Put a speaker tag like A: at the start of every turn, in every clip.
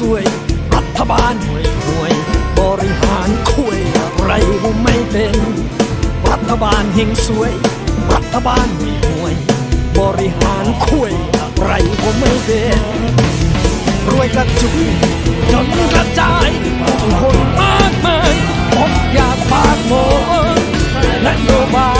A: รัฐบาลเฮงซวย รัฐบาลห่วยห่วย บริหารคุยอะไรก็ไม่เป็น รัฐบาลเฮงซวย รัฐบาลห่วยห่วย บริหารคุยอะไรก็ไม่เป็นรวยกระจุยจนกระจายผู้คนมากมายอดอยากปากหมดนโยบาย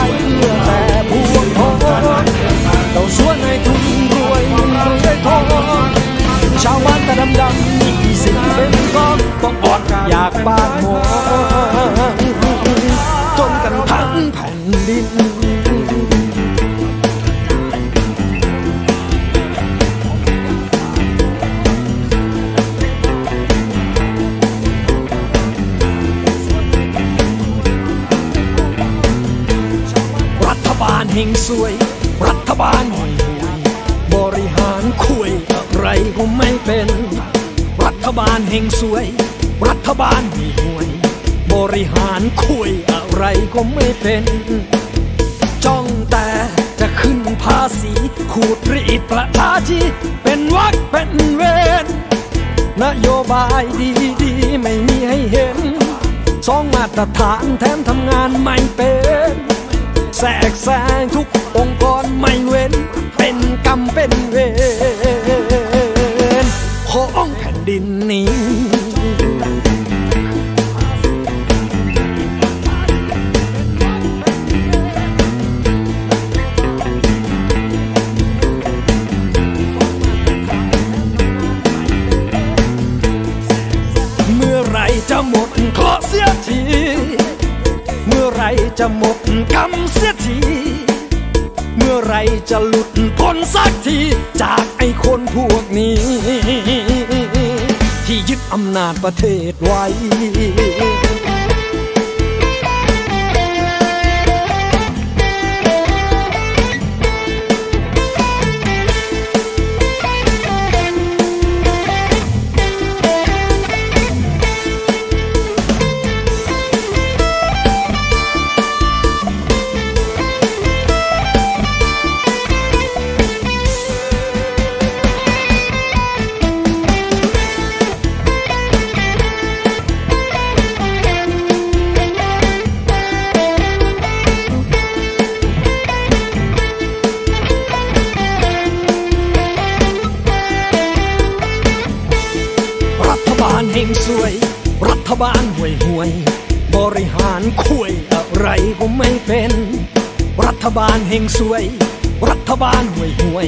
A: ารคุยอะไรก็ไม่เป็น จ้องแต่จะขึ้นภาษีขูดรีดประชาชีเป็นวักเป็นเวรนโยบายดีๆไม่มีให้เห็น สองมาตรฐานแถมทำงานไม่เป็นแทรกแซงทุกองค์กรไม่เว้น เป็นกรรมเป็นเวรของแผ่นดินนี้ จะหมดเคราะห์เสียที เมื่อไรจะหมดกรรมเสียที เมื่อไรจะหลุดพ้นสักที จากไอ้คนพวกนี้ ที่ยึดอำนาจประเทศไว้ บาลเฮงซวย รัฐบาลห่วยห่วย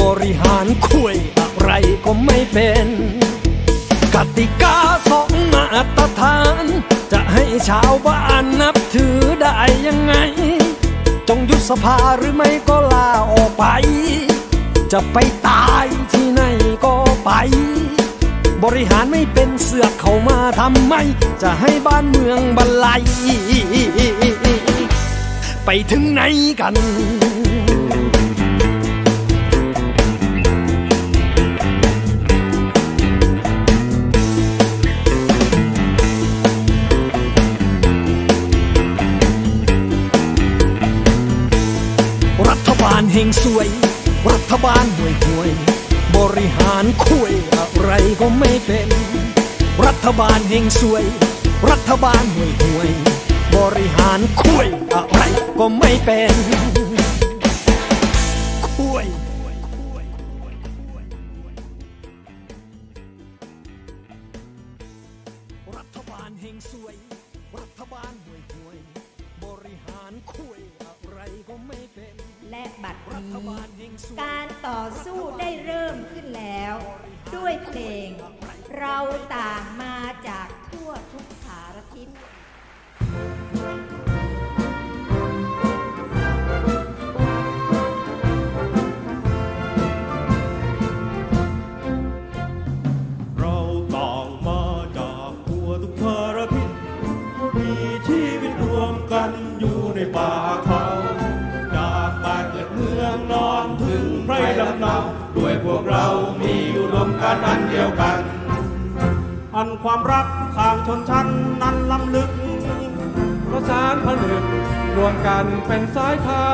A: บริหารคุยอะไรก็ไม่เป็น กติกาสองมาตรฐาน จะให้ชาวบ้านนับถือได้ยังไง จงยุบสภาหรือไม่ก็ลาออกไป จะไปตายที่ไหนก็ไป บริหารไม่เป็นเสือกเข้ามาทำไม จะให้บ้านเมืองบรรลัย ไปถึงไหนกัน รัฐบาลเฮงซวย รัฐบาลห่วยห่วย บริหารคุยอะไรก็ไม่เป็น รัฐบาลเฮงซวย รัฐบาลห่วยห่วย บริหารคุยอะไรก็ไม่เป็น ความรั
B: กทา
C: งชนชั้นนั้นล้ำลึก
D: ประสานผนึกรวมกันเป็นสายทา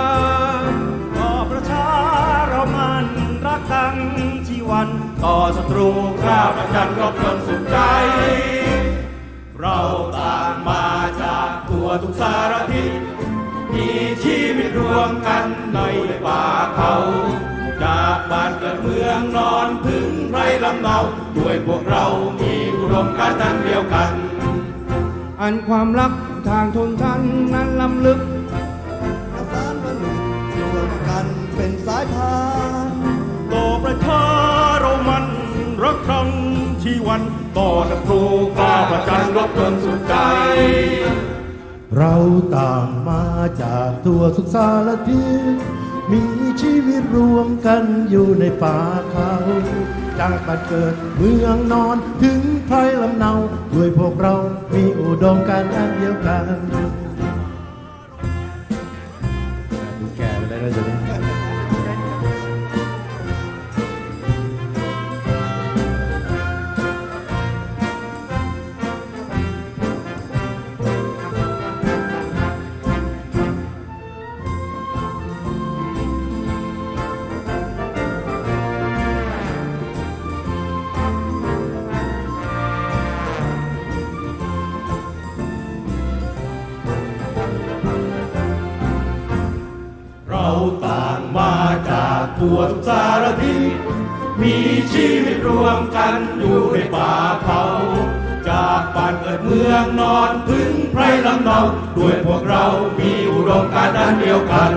D: น
C: ต่อประชาเรามันรัตั้งชีวันต่อศัตรูกล้าประจันรบจนสุดใจ เราต่างมาจากตัวทุกสารทิศมีชีวิตรวมกันในป่าเขาจากบ้านเกิดเมืองนอนถึงไรลำเนาด้วยพวกเรา มีอุดมการณ์ทั้งเดียวกัน
D: อันความรักทางทนทันนั้นล้ำลึก
E: ประสานประหนึ่งรวมกันเป็นสายพาน
C: ต่อประชาเรามันรักครั้งชีวันต่อศัตรูกล้าประจันรบจนสุดใจ
E: เราต่างมาจากทั่วทุกสารทิศมีชีวิตรวมกันอยู่ในป่าเขา จากบัดเกิดเมืองนอนถึงไพรลำเนา ด้วยพวกเรามีอุดมการณ์อันเดียวกัน
C: มีชีวิตรวมกันอยู่ในป่าเขา จากบ้านเกิดเมืองนอนถึงไพรลำเนาด้วยพวกเรามีอุดมการณ์เดียวกัน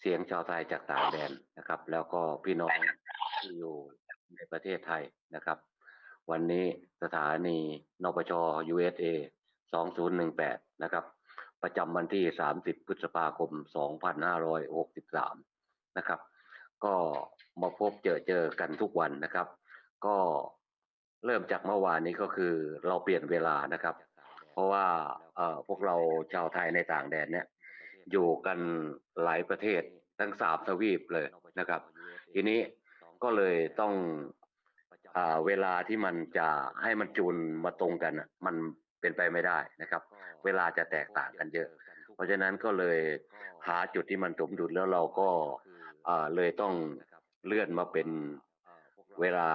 F: เสียงชาวไทยจากต่างแดนนะครับ แล้วก็พี่น้องที่อยู่ในประเทศไทยนะครับ วันนี้สถานีนปช USA 2018 นะครับ ประจำวันที่ 30 พฤษภาคม 2563 นะครับ ก็มาพบเจอเจอกันทุกวันนะครับ ก็เริ่มจากเมื่อวานนี้ก็คือเราเปลี่ยนเวลานะครับ เพราะว่าเอ่อพวกเราชาวไทยในต่างแดนเนี่ย อยู่กันหลายประเทศทั้งสามทวีปเลยนะครับ ทีนี้ก็เลยต้องอเวลาที่มันจะให้มันจูนมาตรงกันมันเป็นไปไม่ได้นะครับ เวลาจะแตกต่างกันเยอะ เพราะฉะนั้นก็เลยหาจุดที่มันสมดุลแล้วเราก็เลยต้องเลื่อนมาเป็นเวลา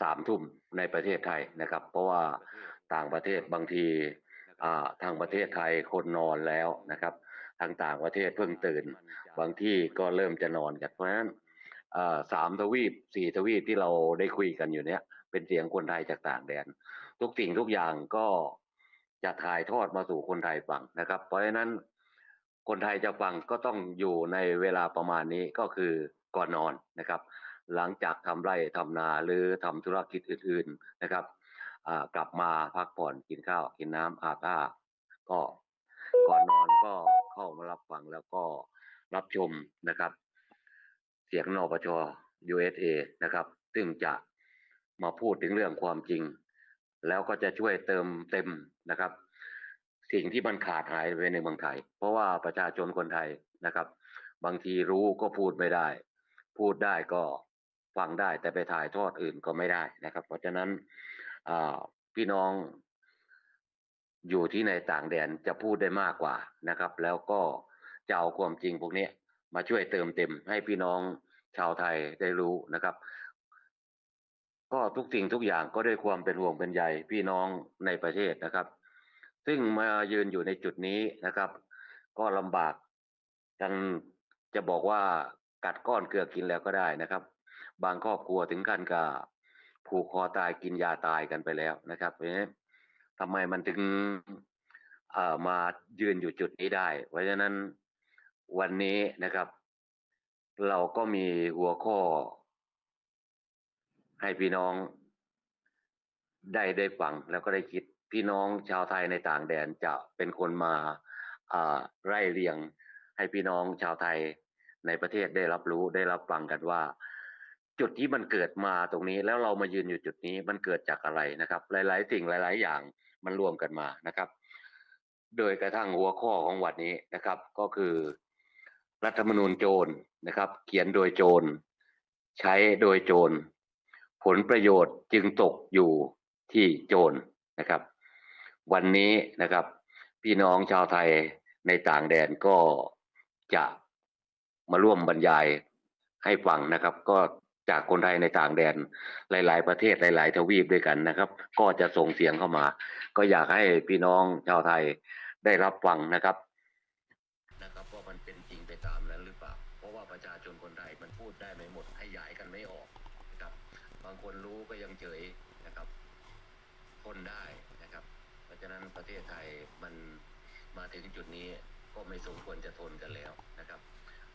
F: สามทุ่มในประเทศไทยนะครับ เพราะว่าต่างประเทศบางทีทางประเทศไทยคนนอนแล้วนะครับ ทางต่างประเทศเพิ่งตื่น บางที่ก็เริ่มจะนอนกันเพราะฉะนั้นอ่าสามทวีปสี่ทวีปที่เราได้คุยกันอยู่เนี้ยเป็นเสียงคนไทยจากต่างแดน ทุกสิ่งทุกอย่างก็จะถ่ายทอดมาสู่คนไทยฟังนะครับ เพราะฉะนั้นคนไทยจะฟังก็ต้องอยู่ในเวลาประมาณนี้ก็คือก่อนนอนนะครับ หลังจากทำไร่ทำนาหรือทำธุรกิจอื่น ๆนะครับอ่ากลับมาพักผ่อนกินข้าวกินน้ำอาบน้ำก็ก่อนนอนก็ เข้ามารับฟังแล้วก็รับชมนะครับ เสียงนปช USA นะครับ ซึ่งจะมาพูดถึงเรื่องความจริง แล้วก็จะช่วยเติมเต็มนะครับ สิ่งที่มันขาดหายไปในเมืองไทย เพราะว่าประชาชนคนไทยนะครับ บางทีรู้ก็พูดไม่ได้ พูดได้ก็ฟังได้แต่ไปถ่ายทอดอื่นก็ไม่ได้นะครับ เพราะฉะนั้นพี่น้อง อยู่ที่ในต่างแดนจะพูดได้มากกว่านะครับ แล้วก็จะเอาความจริงพวกนี้มาช่วยเติมเต็มให้พี่น้องชาวไทยได้รู้นะครับ ก็ทุกสิ่งทุกอย่างก็ด้วยความเป็นห่วงเป็นใยพี่น้องในประเทศนะครับ ซึ่งมายืนอยู่ในจุดนี้นะครับ ก็ลำบากกันจะบอกว่ากัดก้อนเกลือกินแล้วก็ได้นะครับ บางครอบครัวถึงขั้นกับผูกคอตายกินยาตายกันไปแล้วนะครับเพราะฉะนั้น ทำไมมันถึงเอ่อมายืนอยู่จุดนี้ได้ เพราะฉะนั้นวันนี้นะครับ เราก็มีหัวข้อ ให้พี่น้องได้ได้ฟังแล้วก็ได้คิดพี่น้องชาวไทยในต่างแดนจะเป็นคนมาอ่าไล่เรียงให้พี่น้องชาวไทยในประเทศได้รับรู้ได้รับฟังกันว่า จุดที่มันเกิดมาตรงนี้แล้วเรามายืนอยู่จุดนี้มันเกิดจากอะไรนะครับ หลาย ๆ สิ่งหลาย ๆ อย่าง มันรวมกันมานะครับ โดยกระทั่งหัวข้อของวันนี้นะครับ ก็คือ รัฐธรรมนูญโจรนะครับ เขียนโดยโจร ใช้โดยโจร ผลประโยชน์จึงตกอยู่ที่โจรนะครับ วันนี้นะครับ พี่น้องชาวไทยในต่างแดนก็จะมาร่วมบรรยายให้ฟังนะครับ ก็ จากคนไทยในต่างแดนหลาย ๆ ประเทศหลาย ๆ ทวีปด้วยกันนะครับ ก็จะส่งเสียงเข้ามา ก็อยากให้พี่น้องชาวไทยได้รับฟังนะครับ นะครับว่ามันเป็นจริงไปตามนั้นหรือเปล่า เพราะว่าประชาชนคนไทยมันพูดได้ไม่หมดขยายกันไม่ออกนะครับ บางคนรู้ก็ยังเฉยนะครับทนได้นะครับ เพราะฉะนั้นประเทศไทยมันมาถึงจุดนี้ก็ไม่สมควรจะทนกันแล้วนะครับ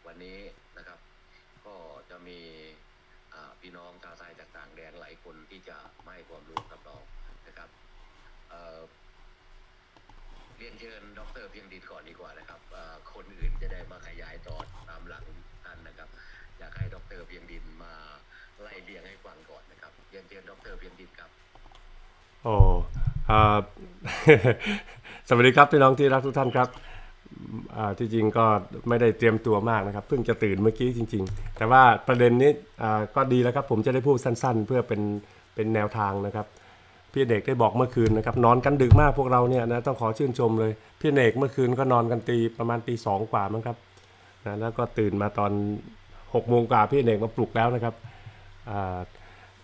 F: วันนี้นะครับ ก็จะมี พี่น้องชาวไทยจากต่างแดนหลายคนที่จะไมาให้ความรู้กับเรานะครับเเรียนเชิญดรเพียงดินก่อนดีกว่านะครับคนอื่นจะได้มาขยายต่อตามหลังท่านนะครับ อยากให้ดรเพียงดินมาไล่เรียงให้ฟังก่อนนะครับเรียนเชิญดรเพียงดินครับ
G: โอ้สวัสดีครับพี่น้องที่รักทุกท่านครับ ที่จริงก็ไม่ได้เตรียมตัวมากนะครับเพิ่งจะตื่นเมื่อกี้จริง ๆ แต่ว่าประเด็นนี้ก็ดีแล้วครับผมจะได้พูดสั้น ๆ เพื่อเป็นเป็นแนวทางนะครับ พี่เด็กได้บอกเมื่อคืนนะครับนอนกันดึกมากพวกเราเนี่ยนะต้องขอชื่นชมเลย พี่เอกเมื่อคืนก็นอนกันตีประมาณตีสองกว่ามั้งครับนะแล้วก็ตื่นมาตอนหกโมงกว่าพี่เอกมาปลุกแล้วนะครับ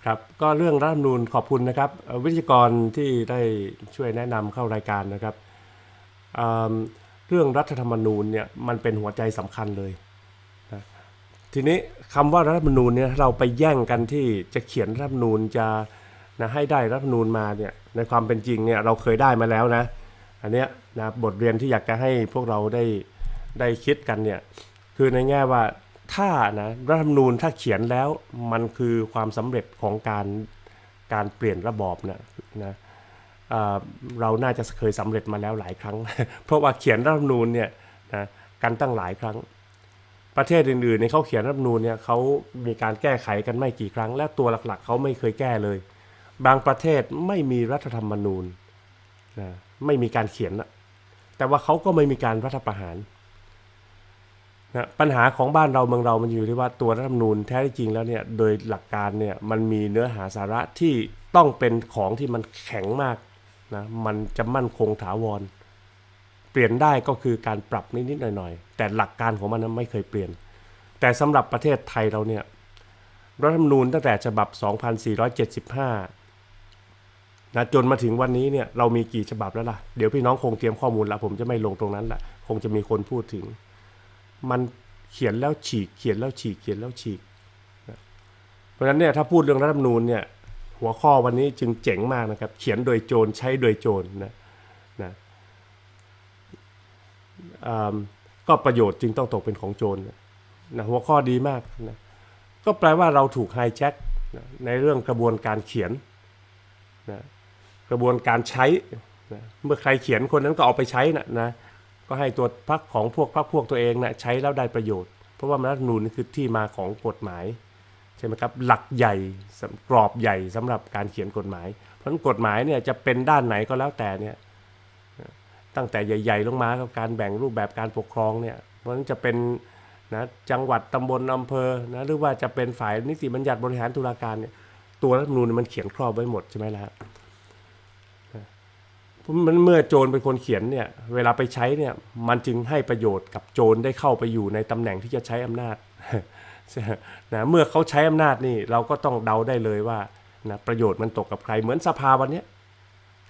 G: ครับก็เรื่องรัฐธรรมนูญขอบคุณนะครับวิทยากรที่ได้ช่วยแนะนำเข้ารายการนะครับอืม เรื่องรัฐธรรมนูญเนี่ยมันเป็นหัวใจสำคัญเลยนะทีนี้คำว่ารัฐธรรมนูญเนี่ยเราไปแย่งกันที่จะเขียนรัฐธรรมนูญจะนะให้ได้รัฐธรรมนูญมาเนี่ยในความเป็นจริงเนี่ยเราเคยได้มาแล้วนะอันเนี้ยนะบทเรียนที่อยากจะให้พวกเราได้ได้คิดกันเนี่ยคือในแง่ว่าถ้านะรัฐธรรมนูญถ้าเขียนแล้วมันคือความสำเร็จของการการเปลี่ยนระบอบนะนะ เราน่าจะเคยสำเร็จมาแล้วหลายครั้ง เพราะว่าเขียนรัฐธรรมนูญเนี่ยนะกันตั้งหลายครั้ง ประเทศอื่นๆเนี่ยเขาเขียนรัฐธรรมนูญเนี่ยเขามีการแก้ไขกันไม่กี่ครั้ง และตัวหลักๆเขาไม่เคยแก้เลย บางประเทศไม่มีรัฐธรรมนูญนะไม่มีการเขียนนะแต่ว่าเขาก็ไม่มีการรัฐประหารนะปัญหาของบ้านเราเมืองเรามันอยู่ที่ว่าตัวรัฐธรรมนูญแท้จริงแล้วเนี่ยโดยหลักการเนี่ยมันมีเนื้อหาสาระที่ต้องเป็นของที่มันแข็งมาก นะมันจะมั่นคงถาวร เปลี่ยนได้ก็คือการปรับนิดๆหน่อยๆ แต่หลักการของมันนั้นไม่เคยเปลี่ยน แต่สำหรับประเทศไทยเราเนี่ยรัฐธรรมนูญตั้งแต่ฉบับ 2475นะจนมาถึงวันนี้เนี่ยเรามีกี่ฉบับแล้วล่ะ เดี๋ยวพี่น้องคงเตรียมข้อมูลล้วผมจะไม่ลงตรงนั้นละคงจะมีคนพูดถึง มันเขียนแล้วฉีก เขียนแล้วฉีก เขียนแล้วฉีกนะเพราะฉะนั้นเนี่ยถ้าพูดเรื่องรัฐธรรมนูญเนี่ย หัวข้อวันนี้จึงเจ๋งมากนะครับ เขียนโดยโจรใช้โดยโจรนะนะก็ประโยชน์จึงต้องตกเป็นของโจรนะหัวข้อดีมากนะก็แปลว่าเราถูกไฮแจ็คนะในเรื่องกระบวนการเขียนนะกระบวนการใช้นะเมื่อใครเขียนคนนั้นก็เอาไปใช้นะนะก็ให้ตัวพักของพวกพักพวกตัวเองนะใช้แล้วได้ประโยชน์ เพราะว่ารัฐธรรมนูญนี่คือที่มาของกฎหมาย ใช่ไหมครับหลักใหญ่กรอบใหญ่สำหรับการเขียนกฎหมาย เพราะฉะนั้นกฎหมายเนี่ยจะเป็นด้านไหนก็แล้วแต่เนี่ยตั้งแต่ใหญ่ ๆ ลงมากับการแบ่งรูปแบบการปกครองเนี่ยเพราะนั้นจะเป็นนะจังหวัดตำบลอำเภอนะหรือว่าจะเป็นฝ่ายนิติบัญญัติบริหารตุลาการเนี่ยตัวรัฐธรรมนูญมันเขียนครอบไว้หมดใช่ไหมล่ะนะเพราะมันเมื่อโจรเป็นคนเขียนเนี่ยเวลาไปใช้เนี่ยมันจึงให้ประโยชน์กับโจรได้เข้าไปอยู่ในตำแหน่งที่จะใช้อำนาจ นะเมื่อเขาใช้อำนาจนี่เราก็ต้องเดาได้เลยว่านะประโยชน์มันตกกับใครเหมือนสภาวันนี้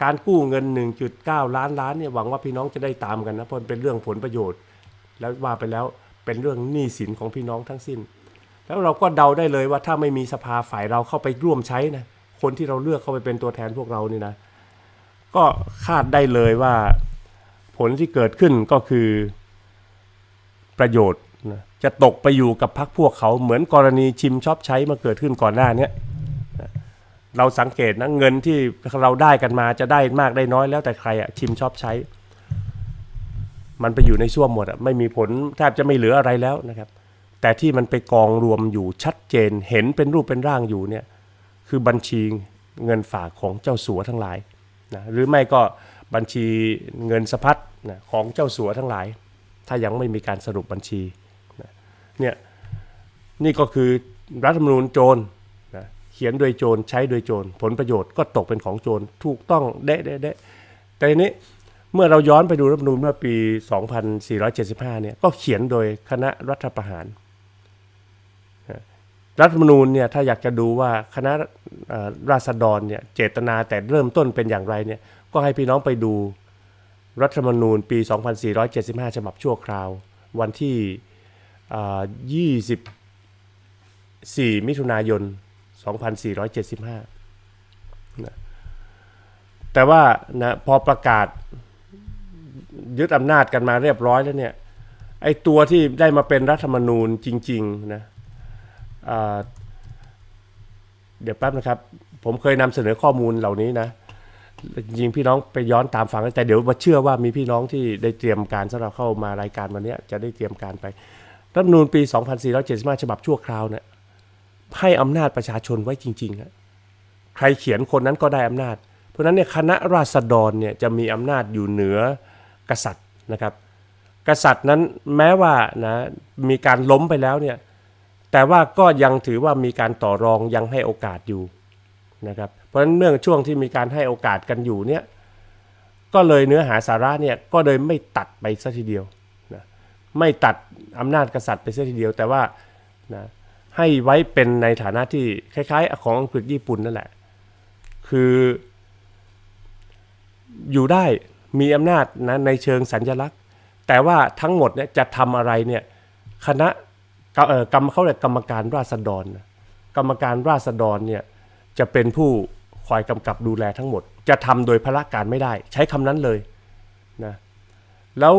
G: การกู้เงิน 1.9 ล้านล้านเนี่ยหวังว่าพี่น้องจะได้ตามกันนะเพราะมันเป็นเรื่องผลประโยชน์ แล้วว่าไปแล้วเป็นเรื่องหนี้สินของพี่น้องทั้งสิ้น แล้วเราก็เดาได้เลยว่าถ้าไม่มีสภาฝ่ายเราเข้าไปร่วมใช้นะคนที่เราเลือกเข้าไปเป็นตัวแทนพวกเรานี่นะ ก็คาดได้เลยว่าผลที่เกิดขึ้นก็คือประโยชน์ จะตกไปอยู่กับพรรคพวกเขาเหมือนกรณีชิมชอบใช้มาเกิดขึ้นก่อนหน้านี้เราสังเกตนะเงินที่เราได้กันมาจะได้มากได้น้อยแล้วแต่ใครอะชิมชอบใช้ มันไปอยู่ในช่วมหมดอะไม่มีผลแทบจะไม่เหลืออะไรแล้วนะครับ แต่ที่มันไปกองรวมอยู่ชัดเจนเห็นเป็นรูปเป็นร่างอยู่เนี่ยคือบัญชีเงินฝากของเจ้าสัวทั้งหลายนะหรือไม่ก็บัญชีเงินสะพัดนะของเจ้าสัวทั้งหลาย ถ้ายังไม่มีการสรุปบัญชี เนี่ยนี่ก็คือรัฐธรรมนูญโจรนะเขียนโดยโจรใช้โดยโจรผลประโยชน์ก็ตกเป็นของโจรถูกต้องเดะเดะเดะแต่นี้เมื่อเราย้อนไปดูรัฐธรรมนูญเมื่อปี 2475 เนี่ยก็เขียนโดยคณะรัฐประหาร รัฐธรรมนูญเนี่ยถ้าอยากจะดูว่าคณะราษฎรเนี่ยเจตนาแต่เริ่มต้นเป็นอย่างไรเนี่ยก็ให้พี่น้องไปดูรัฐธรรมนูญปี 2475 ฉบับชั่วคราว วันที่ 24 มิถุนายน 2475นะแต่ว่านะพอประกาศยึดอำนาจกันมาเรียบร้อยแล้วเนี่ยไอ้ตัวที่ได้มาเป็นรัฐธรรมนูญจริงๆนะอ่าเดี๋ยวแป๊บนะครับ ผมเคยนำเสนอข้อมูลเหล่านี้นะจริงพี่น้องไปย้อนตามฟังแต่เดี๋ยวมาเชื่อว่ามีพี่น้องที่ได้เตรียมการสำหรับเข้ามารายการวันนี้จะได้เตรียมการไป รัฐมนูญปี 2475 ฉบับชั่วคราวเนี่ยให้อำนาจประชาชนไว้จริงๆนะใครเขียนคนนั้นก็ได้อำนาจ เพราะนั้นเนี่ยคณะราษฎรเนี่ยจะมีอำนาจอยู่เหนือกษัตริย์นะครับ กษัตริย์นั้นแม้ว่านะมีการล้มไปแล้วเนี่ยแต่ว่าก็ยังถือว่ามีการต่อรองยังให้โอกาสอยู่นะครับเพราะฉะนั้นเมื่องช่วงที่มีการให้โอกาสกันอยู่เนี่ยก็เลยเนื้อหาสาระเนี่ยก็เลยไม่ตัดไปซะทีเดียวนะไม่ตัด อำนาจกษัตริย์ไปซะทีเดียว แต่ว่านะให้ไว้เป็นในฐานะที่คล้ายๆ ของอังกฤษญี่ปุ่นนั่นแหละ คืออยู่ได้มีอำนาจนะในเชิงสัญลักษณ์ แต่ว่าทั้งหมดเนี่ยจะทำอะไรเนี่ยคณะกรรมเขาเรียกกรรมการราษฎรนกรรมการราษฎรเนี่ยจะเป็นผู้คอยกำกับดูแลทั้งหมด จะทำโดยพละการไม่ได้ ใช้คำนั้นเลยนะแล้ว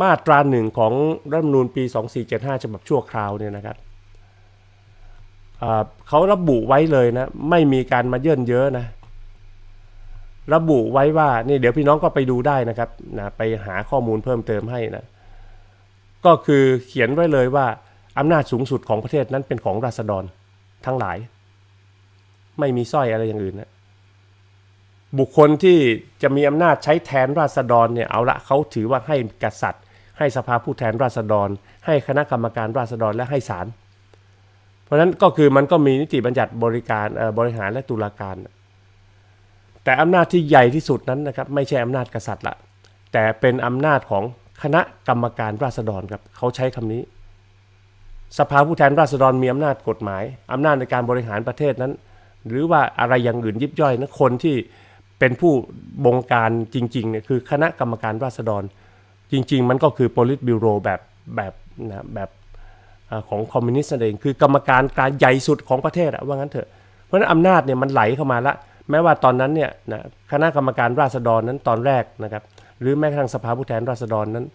G: มาตราหนึ่งของรัฐธรรมนูญปี 2475 ฉบับชั่วคราวเนี่ยนะครับเขาระบุไว้เลยนะ ไม่มีการมาเยื่นเยอะนะ ระบุไว้ว่านี่เดี๋ยวพี่น้องก็ไปดูได้นะครับนะไปหาข้อมูลเพิ่มเติมให้นะ ก็คือเขียนไว้เลยว่าอำนาจสูงสุดของประเทศนั้นเป็นของราษฎรทั้งหลาย ไม่มีสร้อยอะไรอย่างอื่นนะ บุคคลที่จะมีอำนาจใช้แทนราษฎรเนี่ยเอาละเขาถือว่าให้กษัตริย์ ให้สภาผู้แทนราษฎร ให้คณะกรรมการราษฎรและให้ศาลเพราะฉะนั้นก็คือมันก็มีนิติบัญญัติบริการบริหารและตุลาการ แต่อำนาจที่ใหญ่ที่สุดนั้นนะครับไม่ใช่อำนาจกษัตริย์ละแต่เป็นอำนาจของคณะกรรมการราษฎรครับเขาใช้คำนี้ สภาผู้แทนราษฎรมีอำนาจกฎหมายอำนาจในการบริหารประเทศนั้น หรือว่าอะไรอย่างอื่นยิบย่อยนะคนที่ เป็นผู้บงการจริงๆเนี่ยคือคณะกรรมการราษฎร จริง ๆ มันก็คือ polit bureau แบบแบบนะแบบอของคอมมิวนิสต์นั่นเองคือกรรมการการใหญ่สุดของประเทศอะว่างั้นเถอะเพราะฉะนั้นอำนาจเนี่ยมันไหลเข้ามาละแม้ว่าตอนนั้นเนี่ยนะคณะกรรมการราษฎรนั้นตอนแรกนะครับหรือแม้กระทั่งสภาผู้แทนราษฎรนั้น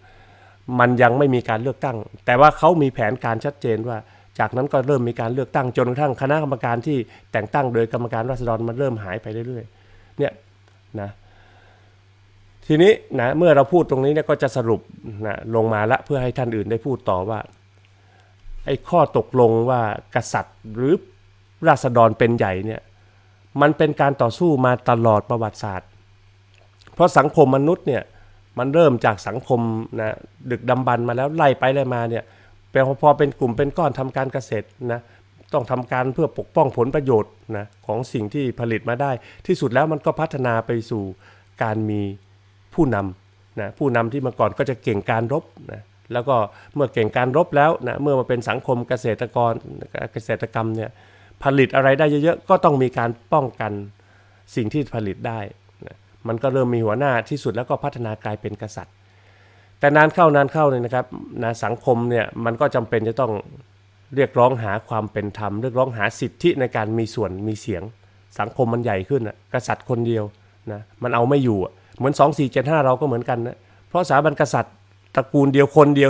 G: มันยังไม่มีการเลือกตั้ง แต่ว่าเขามีแผนการชัดเจนว่า จากนั้นก็เริ่มมีการเลือกตั้งจนกระทั่งคณะกรรมการที่แต่งตั้งโดยกรรมการราษฎรมันเริ่มหายไปเรื่อยๆเนี่ย นะทีนี้นะเมื่อเราพูดตรงนี้เนี่ยก็จะสรุปนะลงมาละเพื่อให้ท่านอื่นได้พูดต่อว่าไอ้ข้อตกลงว่ากษัตริย์หรือราษฎรเป็นใหญ่เนี่ยมันเป็นการต่อสู้มาตลอดประวัติศาสตร์ เพราะสังคมมนุษย์เนี่ยมันเริ่มจากสังคมนะดึกดำบรรมาแล้วไล่ไปไล่มาเนี่ยพอเป็นกลุ่มเป็นก้อนทำการเกษตรนะ ต้องทำการเพื่อปกป้องผลประโยชน์นะของสิ่งที่ผลิตมาได้ ที่สุดแล้วมันก็พัฒนาไปสู่การมีผู้นำนะผู้นำที่เมื่อก่อนก็จะเก่งการรบนะแล้วก็เมื่อเก่งการรบแล้วนะเมื่อมาเป็นสังคมเกษตรกรเกษตรกรรมเนี่ยผลิตอะไรได้เยอะๆก็ต้องมีการป้องกันสิ่งที่ผลิตได้นะมันก็เริ่มมีหัวหน้าที่สุดแล้วก็พัฒนากลายเป็นกษัตริย์ แต่นานเข้านานเข้าเนี่ยนะครับนะสังคมเนี่ยมันก็จำเป็นจะต้อง เรียกร้องหาความเป็นธรรม เรียกร้องหาสิทธิในการมีส่วนมีเสียง สังคมมันใหญ่ขึ้นนะกษัตริย์คนเดียวนะมันเอาไม่อยู่เหมือน 2475 เราก็เหมือนกันนะเพราะสถาบันกษัตริย์ตระกูลเดียวคนเดียว